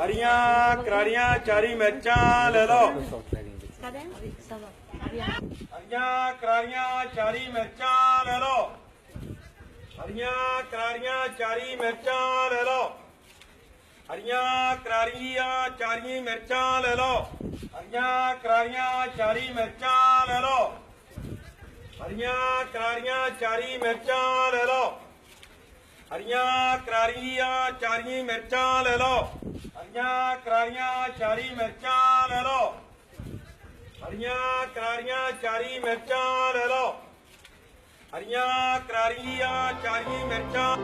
ਹਰੀਆਂ ਕਰਾਰੀਆਂ, ਚਾਰੀ ਮਿਰਚਾਂ ਲੈ ਲਓ। ਹਰੀਆਂ ਕਰਾਰੀਆਂ, ਚਾਰੀ ਮਿਰਚਾਂ ਲੈ ਲਓ। ਹਰੀਆਂ ਕਰਾਰੀਆਂ, ਚਾਰੀ ਮਿਰਚਾਂ ਲੈ ਲਓ। ਹਰੀਆਂ ਕਰਾਰੀਆਂ, ਚਾਰੀ ਮਿਰਚਾਂ ਲੈ ਲਓ। ਹਰੀਆਂ ਕਰਾਰੀਆਂ, ਚਾਰੀ ਮਿਰਚਾਂ ਲੈ ਲਓ। ਹਰੀਆਂ ਕਰਾਰੀਆਂ, ਚਾਰੀ ਮਿਰਚਾਂ ਲੈ ਲਓ। ਹਰੀਆਂ ਕਰਾਰੀਆਂ, ਚਾਰੀ ਮਿਰਚਾਂ ਲੈ ਲਓ। ਹਰੀਆਂ ਕਰਾਰੀਆਂ, ਚਾਰੀ ਮਿਰਚਾਂ ਲੈ ਲਓ। ਹਰੀਆਂ ਕਰਾਰੀਆਂ, ਚਾਰੀ ਮਿਰਚਾਂ ਲੈ ਲਓ। ਹਰੀਆਂ ਕਰਾਰੀਆਂ, ਚਾਰੀ ਮਿਰਚਾਂ।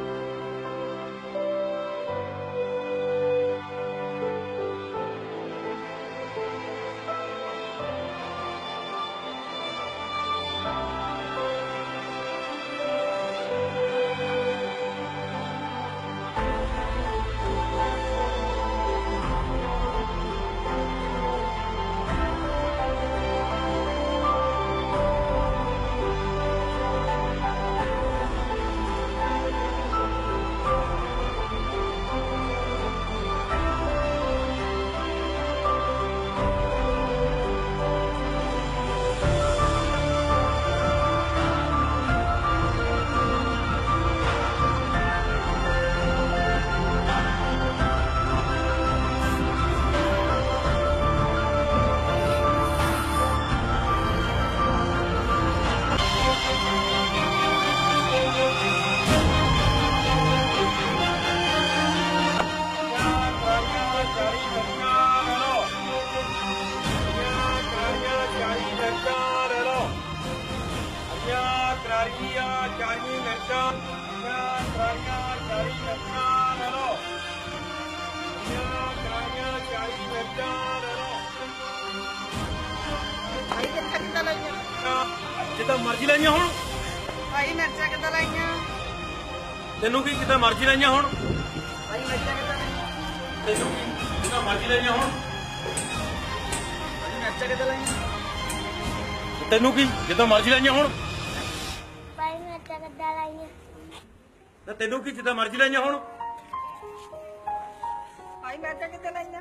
ਭਾਈ ਕਿੱਦਾਂ ਲਾਈਆਂ? ਜਿੱਦਾਂ ਮਰਜ਼ੀ ਲੈਣੀਆਂ ਹੁਣ। ਭਾਈ ਮਿਰਚਾਂ ਕਿੱਦਾਂ ਲਾਈਆਂ? ਤੈਨੂੰ ਕੀ ਜਿੱਦਾਂ ਮਰਜ਼ੀ ਲੈਣੀਆਂ ਹੁਣ। ਭਾਈ ਮਿਰਚਾਂ ਕਿੱਦਾਂ ਲਾਈਆਂ? ਤੈਨੂੰ ਕੀ ਜਿੱਦਾਂ ਮਰਜ਼ੀ ਲੈਣੀਆਂ ਹੁਣ। ਭਾਈ ਮਿਰਚਾਂ ਕਿੱਦਾਂ ਲਾਈਆਂ? ਤੈਨੂੰ ਕੀ ਜਿੱਦਾਂ ਮਰਜ਼ੀ ਲੈਣੀਆਂ ਹੁਣ। ਤਾਂ ਤੈਨੂੰ ਕੀ ਜਿੱਦਾਂ ਮਰਜ਼ੀ ਲਾਈਆਂ ਹੁਣ? ਆਈ ਮੈਂ ਤਾਂ ਕਿਤੇ ਲਾਈਆਂ।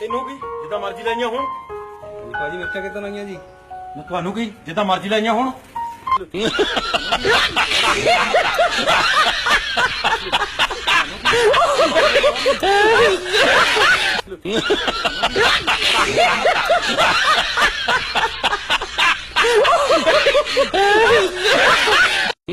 ਤੈਨੂੰ ਕੀ ਜਿੱਦਾਂ ਮਰਜ਼ੀ ਲਾਈਆਂ ਹੁਣ? ਭਾਜੀ ਮਿੱਠਾ ਕਿਤੇ ਲਾਈਆਂ ਜੀ? ਮੈਂ ਤੁਹਾਨੂੰ ਕੀ ਜਿੱਦਾਂ ਮਰਜ਼ੀ ਲਾਈਆਂ ਹੁਣ?